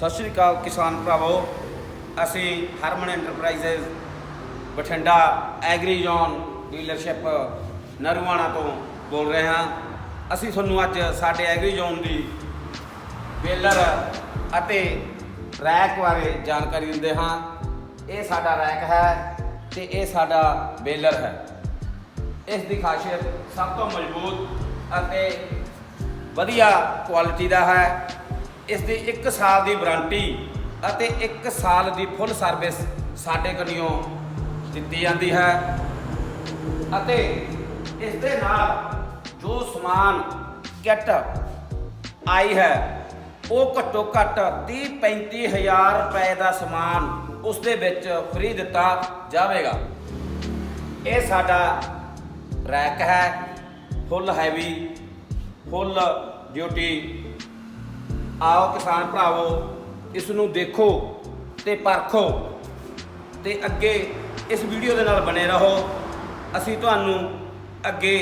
ਸਤਿ ਸ਼੍ਰੀ ਅਕਾਲ ਕਿਸਾਨ ਭਰਾਵੋ। ਅਸੀਂ Harman enterprises Bathinda agri zone dealership Narwana ਤੋਂ ਬੋਲ ਰਹੇ ਹਾਂ। ਅਸੀਂ ਤੁਹਾਨੂੰ ਅੱਜ ਸਾਡੇ ਐਗਰੀ ਜ਼ੋਨ ਦੀ ਬੇਲਰ ਅਤੇ ਰੈਕ ਬਾਰੇ ਜਾਣਕਾਰੀ ਦਿੰਦੇ ਹਾਂ। ਇਹ ਸਾਡਾ ਰੈਕ ਹੈ ਤੇ ਇਹ ਸਾਡਾ ਬੇਲਰ ਹੈ। ਇਸ ਦੀ ਖਾਸੀਅਤ ਸਭ ਤੋਂ ਮਜ਼ਬੂਤ ਅਤੇ ਵਧੀਆ ਕੁਆਲਿਟੀ ਦਾ ਹੈ। ਇਸ ਦੀ 1 ਸਾਲ ਦੀ ਵਾਰੰਟੀ ਅਤੇ 1 ਸਾਲ ਦੀ ਫੁੱਲ ਸਰਵਿਸ ਸਾਡੇ ਕੋਲੋਂ ਦਿੱਤੀ ਜਾਂਦੀ ਹੈ। ਅਤੇ ਇਸ ਦੇ ਨਾਲ ਜੋ ਸਮਾਨ ਕਿੱਟ ਆਈ ਹੈ, ਉਹ ਘੱਟੋ ਘੱਟ 30 35 ਹਜ਼ਾਰ ਰੁਪਏ ਦਾ ਸਮਾਨ ਉਸ ਦੇ ਵਿੱਚ ਫ੍ਰੀ ਦਿੱਤਾ ਜਾਵੇਗਾ। ਇਹ ਸਾਡਾ ਰੈਕ ਹੈ ਫੁੱਲ ਹੈਵੀ ਫੁੱਲ ਡਿਊਟੀ ਆਓ ਕਿਸਾਨ ਭਰਾਵੋ ਇਸ ਨੂੰ ਦੇਖੋ ਤੇ ਪਰਖੋ ਤੇ ਅੱਗੇ ਇਸ ਵੀਡੀਓ ਦੇ ਨਾਲ ਬਣੇ ਰਹੋ। ਅਸੀਂ ਤੁਹਾਨੂੰ ਅੱਗੇ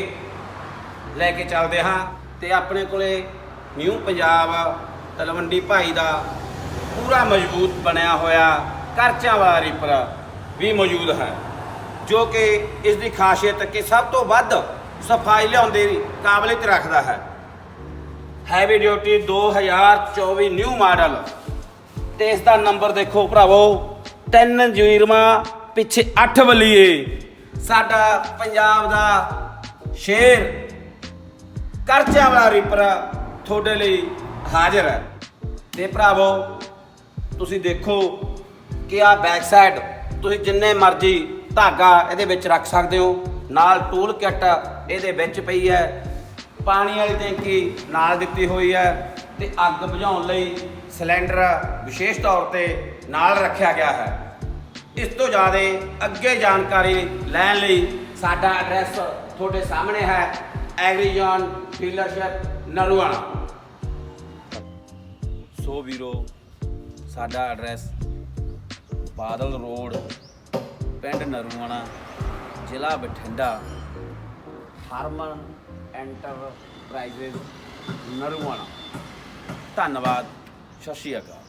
ਲੈ ਕੇ ਚੱਲਦੇ ਹਾਂ ਤੇ ਆਪਣੇ ਕੋਲੇ ਨਿਊ ਪੰਜਾਬ ਤਲਵੰਡੀ ਭਾਈ ਦਾ ਪੂਰਾ ਮਜ਼ਬੂਤ ਬਣਿਆ ਹੋਇਆ ਕਰਚਾਂ ਵਾਲਾ ਰੀਪਰ ਵੀ ਮੌਜੂਦ ਹੈ, ਜੋ ਕਿ ਇਸ ਦੀ ਖਾਸੀਅਤ ਕਿ ਸਭ ਤੋਂ ਵੱਧ ਸਫ਼ਾਈ ਲਿਆਉਂਦੇ ਦੀ ਕਾਬਲੀਅਤ ਰੱਖਦਾ ਹੈ। ਹੈਵੀ ਡਿਊਟੀ 2024 ਨਿਊ ਮਾਡਲ ਤੇ ਇਸ ਦਾ ਨੰਬਰ ਦੇਖੋ ਭਰਾਵੋ 3 ਜੀਰਮਾ, ਪਿੱਛੇ 8 ਬਲੀਏ ਸਾਡਾ ਪੰਜਾਬ ਦਾ ਸ਼ੇਰ ਕਰਚਾ ਵਾਲਾ ਰੀਪਰ ਤੁਹਾਡੇ ਲਈ ਹਾਜ਼ਰ ਹੈ। ਤੇ ਭਰਾਵੋ, ਤੁਸੀਂ ਦੇਖੋ ਕਿ ਆ ਬੈਕ ਸਾਈਡ ਤੁਸੀਂ ਜਿੰਨੇ ਮਰਜ਼ੀ ਧਾਗਾ ਇਹਦੇ ਵਿੱਚ ਰੱਖ ਸਕਦੇ ਹੋ। ਨਾਲ ਟੂਲ ਕਿੱਟ ਇਹਦੇ ਵਿੱਚ ਪਈ ਹੈ। ਪਾਣੀ ਵਾਲੀ ਟੈਂਕੀ ਨਾਲ ਦਿੱਤੀ ਹੋਈ ਹੈ ਤੇ ਅੱਗ ਬੁਝਾਉਣ ਲਈ ਸਿਲੰਡਰ ਵਿਸ਼ੇਸ਼ ਤੌਰ ਤੇ ਨਾਲ ਰੱਖਿਆ ਗਿਆ ਹੈ। ਇਸ ਤੋਂ ਜ਼ਿਆਦਾ ਅੱਗੇ ਜਾਣਕਾਰੀ ਲੈਣ ਲਈ ਸਾਡਾ ਐਡਰੈਸ ਤੁਹਾਡੇ ਸਾਹਮਣੇ ਹੈ, ਐਗਰੀਜਨ ਡੀਲਰਸ਼ਿਪ ਨਰੂਆਣਾ ਸੋ ਵੀਰੋ, ਸਾਡਾ ਐਡਰੈਸ ਬਾਦਲ ਰੋਡ, ਪਿੰਡ ਨਰੂਆਣਾ, ਜ਼ਿਲ੍ਹਾ ਬਠਿੰਡਾ, ਹਰਮਨ ਐਂਟਰਪ੍ਰਾਈਜ਼ਸ ਨਰੂਆਣਾ। ਧੰਨਵਾਦ ਸਤਿ ਸ਼੍ਰੀ ਅਕਾਲ।